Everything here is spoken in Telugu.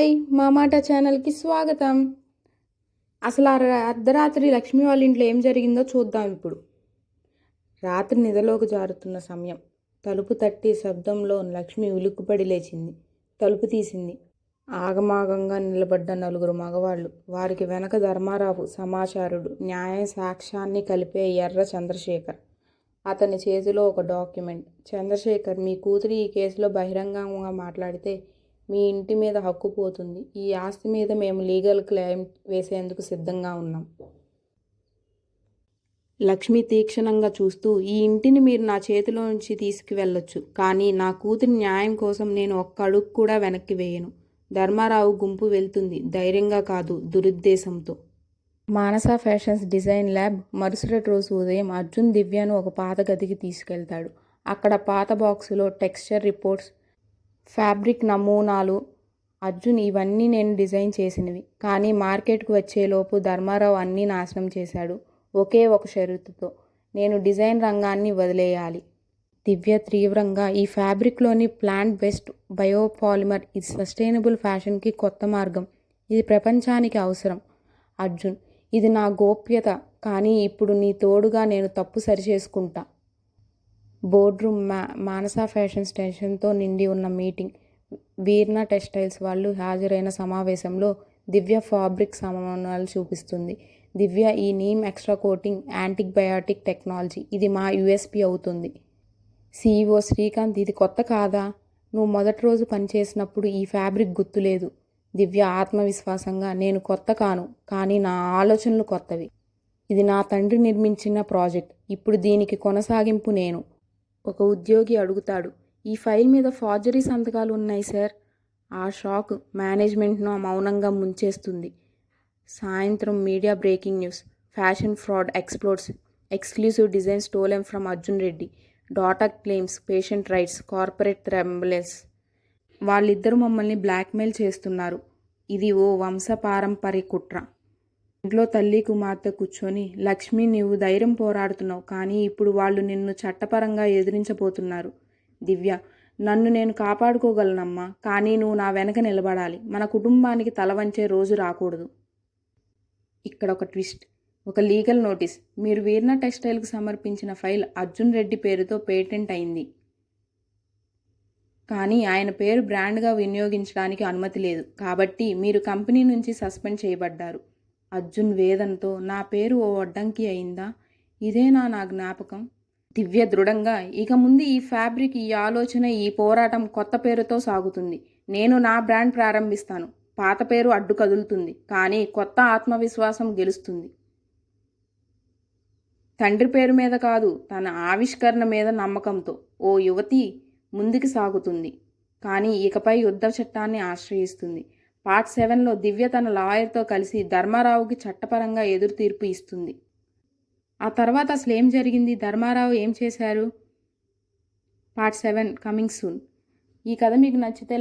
హాయ్ మా మాట ఛానల్కి స్వాగతం. అసలు ఆ అర్ధరాత్రి లక్ష్మి వాళ్ళ ఇంట్లో ఏం జరిగిందో చూద్దాం ఇప్పుడు. రాత్రి నిద్రలోకి జారుతున్న సమయం. తలుపు తట్టి శబ్దంలో లక్ష్మి ఉలుక్కుపడి లేచింది. తలుపు తీసింది. ఆగమాగంగా నిలబడ్డ నలుగురు మగవాళ్ళు. వారికి వెనక ధర్మారావు సమాచారుడు న్యాయ సాక్ష్యాన్ని కలిపే ఎర్ర చంద్రశేఖర్. అతని చేతిలో ఒక డాక్యుమెంట్. చంద్రశేఖర్ మీ కూతురి ఈ కేసులో బహిరంగంగా మాట్లాడితే మీ ఇంటి మీద హక్కు పోతుంది. ఈ ఆస్తి మీద మేము లీగల్ క్లెయిమ్ వేసేందుకు సిద్ధంగా ఉన్నాం. లక్ష్మి తీక్షణంగా చూస్తూ ఈ ఇంటిని మీరు నా చేతిలో నుంచి తీసుకువెళ్ళొచ్చు కానీ నా కూతురి న్యాయం కోసం నేను ఒక్క అడుగు కూడా వెనక్కి వేయను ధర్మారావు గుంపు వెళ్తుంది. ధైర్యంగా కాదు దురుద్దేశంతో. మానస ఫ్యాషన్స్ డిజైన్ ల్యాబ్ మరుసటి రోజు ఉదయం అర్జున్ దివ్యను ఒక పాత గదికి తీసుకెళ్తాడు. అక్కడ పాత బాక్సులో టెక్స్చర్ రిపోర్ట్స్ ఫ్యాబ్రిక్ నమూనాలు అర్జున్ ఇవన్నీ నేను డిజైన్ చేసినవి. కానీ మార్కెట్కు వచ్చేలోపు ధర్మారావు అన్నీ నాశనం చేశాడు ఒకే ఒక షరతుతో. నేను డిజైన్ రంగాన్ని వదిలేయాలి. దివ్య తీవ్రంగా ఈ ఫ్యాబ్రిక్లోని ప్లాంట్ బెస్ట్ బయోపాలిమర్ ఇది సస్టైనబుల్ ఫ్యాషన్కి కొత్త మార్గం. ఇది ప్రపంచానికి అవసరం. అర్జున్ ఇది నా గోప్యత కానీ ఇప్పుడు నీ తోడుగా నేను తప్పు సరిచేసుకుంటా. బోర్డ్రూమ్ మా మానస ఫ్యాషన్ స్టేషన్తో నిండి ఉన్న మీటింగ్. వీర్ణ టెక్స్టైల్స్ వాళ్ళు హాజరైన సమావేశంలో దివ్య ఫాబ్రిక్ సమానాలు చూపిస్తుంది. దివ్య ఈ neem extra coating antibiotic technology ఇది మా యూఎస్పి అవుతుంది. సీఈఓ శ్రీకాంత్ ఇది కొత్త కాదా? నువ్వు మొదటి రోజు పనిచేసినప్పుడు ఈ ఫ్యాబ్రిక్ గుర్తులేదు దివ్య ఆత్మవిశ్వాసంగా నేను కొత్త కాను కానీ నా ఆలోచనలు కొత్తవి. ఇది నా తండ్రి నిర్మించిన ప్రాజెక్ట్. ఇప్పుడు దీనికి కొనసాగింపు నేను. ఒక ఉద్యోగి అడుగుతాడు ఈ ఫైల్ మీద ఫార్జరీ సంతకాలు ఉన్నాయి సార్. ఆ షాక్ మేనేజ్మెంట్ను మౌనంగా ముంచేస్తుంది. సాయంత్రం media breaking news. Fashion fraud explores exclusive design stolen from Arjun Reddy. Data claims patient rights corporate turbulence వాళ్ళిద్దరూ మమ్మల్ని బ్లాక్మెయిల్ చేస్తున్నారు. ఇది ఓ వంశపారంపర్య కుట్ర. ఇంట్లో తల్లి కుమార్తె కూర్చొని లక్ష్మి నీవు ధైర్యం పోరాడుతున్నావు కానీ ఇప్పుడు వాళ్ళు నిన్ను చట్టపరంగా ఎదిరించబోతున్నారు. దివ్య నన్ను నేను కాపాడుకోగలనమ్మా కానీ నువ్వు నా వెనక నిలబడాలి. మన కుటుంబానికి తలవంచే రోజు రాకూడదు. ఇక్కడ ఒక ట్విస్ట్. ఒక లీగల్ నోటీస్. మీరు వీర్ణ టెక్స్టైల్కి సమర్పించిన ఫైల్ అర్జున్ రెడ్డి పేరుతో పేటెంట్ అయింది. కానీ ఆయన పేరు బ్రాండ్గా వినియోగించడానికి అనుమతి లేదు. కాబట్టి మీరు కంపెనీ నుంచి సస్పెండ్ చేయబడ్డారు. అర్జున్ వేదంతో నా పేరు ఓ అడ్డంకి అయిందా? ఇదేనా నా జ్ఞాపకం? దివ్య దృఢంగా ఇక ముందు ఈ ఫ్యాబ్రిక్ ఈ ఆలోచన ఈ పోరాటం కొత్త పేరుతో సాగుతుంది. నేను నా బ్రాండ్ ప్రారంభిస్తాను. పాత పేరు అడ్డు కదులుతుంది. కానీ కొత్త ఆత్మవిశ్వాసం గెలుస్తుంది. తండ్రి పేరు మీద కాదు తన ఆవిష్కరణ మీద నమ్మకంతో. ఓ యువతి ముందుకు సాగుతుంది. కానీ ఇకపై యుద్ధ చట్టాన్ని ఆశ్రయిస్తుంది. పార్ట్ సెవెన్లో దివ్య తన లాయర్తో కలిసి ధర్మారావుకి చట్టపరంగా ఎదురు తీర్పు ఇస్తుంది. ఆ తర్వాత అసలు ఏం జరిగింది? ధర్మారావు ఏం చేశారు? Part seven coming soon. ఈ కథ మీకు నచ్చితే